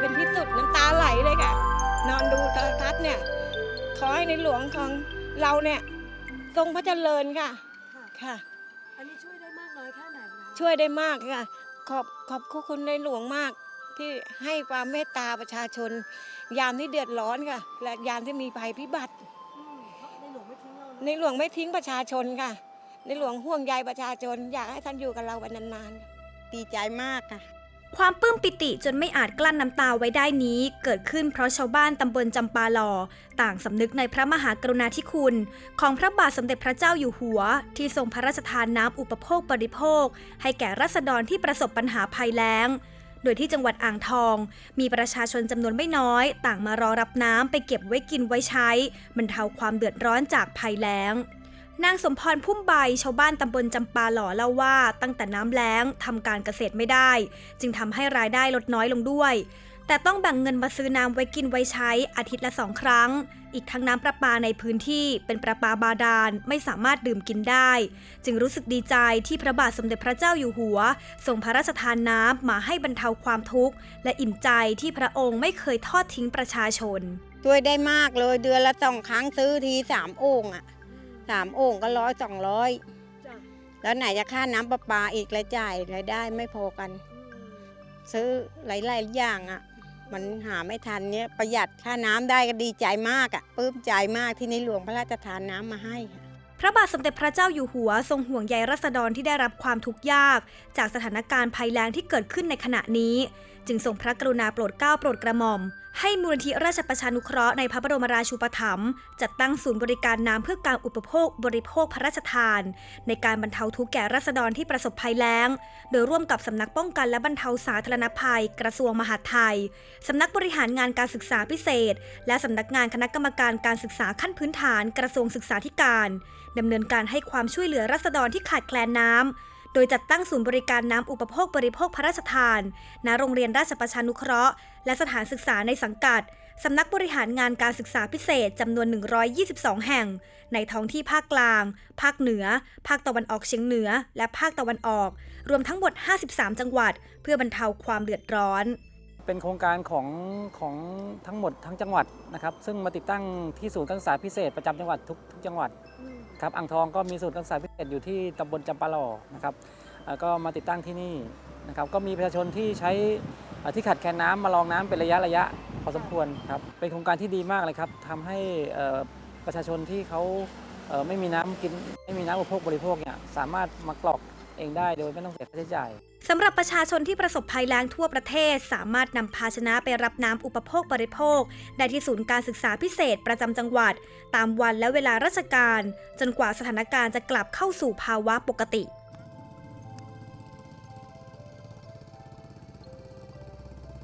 เป็นที่สุดน้ำตาไหลเลยค่ะ นอนดูโทรทัศน์เนี่ย ขอให้ในหลวงของเราเนี่ย ทรงพระเจริญค่ะ ค่ะอันนี้ช่วยได้มากน้อยแค่ไหนช่วยได้มากค่ะ ขอบขอบคุณในหลวงมาก ที่ให้ความเมตตาประชาชน ยามที่เดือดร้อนค่ะ และยามที่มีภัยพิบัติ อืมในหลวงไม่ทิ้งเราในหลวงไม่ทิ้งประชาชนค่ะ ในหลวงห่วงใยประชาชน อยากให้ท่านอยู่กับเราไปนานๆดีใจมากค่ะ ความปลื้มปิติจนไม่อาจกลั้นน้ำตาไว้ได้นี้ เกิดขึ้นเพราะชาวบ้านตำบลจำปาหล่อ ต่างสำนึกในพระมหากรุณาธิคุณ ของพระบาทสมเด็จพระเจ้าอยู่หัว ที่ทรงพระราชทานน้ำอุปโภคบริโภค ให้แก่รัษฎรที่ประสบปัญหาภัยแล้ง โดยที่จังหวัดอ่างทอง มีประชาชนจำนวนไม่น้อย ต่างมารอรับน้ำไปเก็บไว้กินไว้ใช้บรรเทาความเดือดร้อนจากภัยแล้ง นางสมพรพุ่มใบชาวบ้านตำบลจำปาหล่อเล่าว่าตั้งแต่น้ำแล้งทำการเกษตรไม่ได้ จึงทำให้รายได้ลดน้อยลงด้วย แต่ต้องแบ่งเงินมาซื้อน้ำไว้กินไว้ใช้อาทิตย์ละสองครั้ง อีกทั้งน้ำประปาในพื้นที่เป็นประปาบาดาลไม่สามารถดื่มกินได้ จึงรู้สึกดีใจที่พระบาทสมเด็จพระเจ้าอยู่หัวทรงพระราชทานน้ำมาให้บรรเทาความทุกข์ และอิ่มใจที่พระองค์ไม่เคยทอดทิ้งประชาชนช่วยได้มากเลยเดือนละสองครั้งซื้อทีสามโอ่งอะ สามโอ่งก็ร้อยสองร้อยจ้ะแล้วไหนจะค่าน้ำประปาอีกรายจ่ายรายได้ไม่พอกัน อืมซื้อหลายๆอย่างอะ มันหาไม่ทันเนี้ยประหยัดค่าน้ำได้ก็ดีใจมากอะปลื้มใจมากที่ในหลวงพระราชทานน้ำมาให้ค่ะ พระบาทสมเด็จพระเจ้าอยู่หัวทรงห่วงใยรัษฎรที่ได้รับความทุกข์ยาก จากสถานการณ์ภัยแล้งที่เกิดขึ้นในขณะนี้จึงทรงพระกรุณาโปรดเกล้าโปรดกระหม่อม ให้มูลนิธิราชประชานุเคราะห์ในพระบรมราชูปถัมภ์จัดตั้งศูนย์บริการน้ำเพื่อการอุปโภคบริโภคพระราชทาน ในการบรรเทาทุกข์แก่รัษฎรที่ประสบภัยแล้ง โดยร่วมกับสำนักป้องกันและบรรเทาสาธารณภัย กระทรวงมหาดไทยสำนักบริหารงานการศึกษาพิเศษ และสำนักงานคณะกรรมการการศึกษาขั้นพื้นฐาน กระทรวงศึกษาธิการดำเนินการให้ความช่วยเหลือรัษฎรที่ขาดแคลนน้ำ โดยจัดตั้งศูนย์บริการน้ำอุปโภคบริโภคพระราชทาน ณ โรงเรียนราชประชานุเคราะห์ และสถานศึกษาในสังกัด สำนักบริหารงานการศึกษาพิเศษจำนวน 122 แห่ง ในท้องที่ภาคกลาง ภาคเหนือ ภาคตะวันออกเฉียงเหนือ และภาคตะวันออก รวมทั้งหมด 53 จังหวัด เพื่อบรรเทาความเดือดร้อน เป็นโครงการของของทั้งหมดทั้งจังหวัดนะครับ ซึ่งมาติดตั้งที่ศูนย์การศึกษาพิเศษประจำจังหวัดทุกทุกจังหวัด ครับอ่างทองก็มีศูนย์การศึกษาพิเศษอยู่ที่ตำบลจำปาหล่อนะครับก็มาติดตั้งที่นี่นะครับก็มีประชาชนที่ใช้ที่ขัดแคลนน้ำมาลองน้ำเป็นระยะระยะพอสมควรครับเป็นโครงการที่ดีมากเลยครับทำให้ประชาชนที่เขาไม่มีน้ำกินไม่มีน้ำอุปโภคบริโภคเนี่ยสามารถมากรอก เองได้โดยไม่ต้องเสียค่าใช้จ่าย สำหรับประชาชนที่ประสบภัยแล้งทั่วประเทศ สามารถนำภาชนะไปรับน้ำอุปโภคบริโภค ได้ที่ศูนย์การศึกษาพิเศษประจำจังหวัด ตามวันและเวลาราชการ จนกว่าสถานการณ์จะกลับเข้าสู่ภาวะปกติ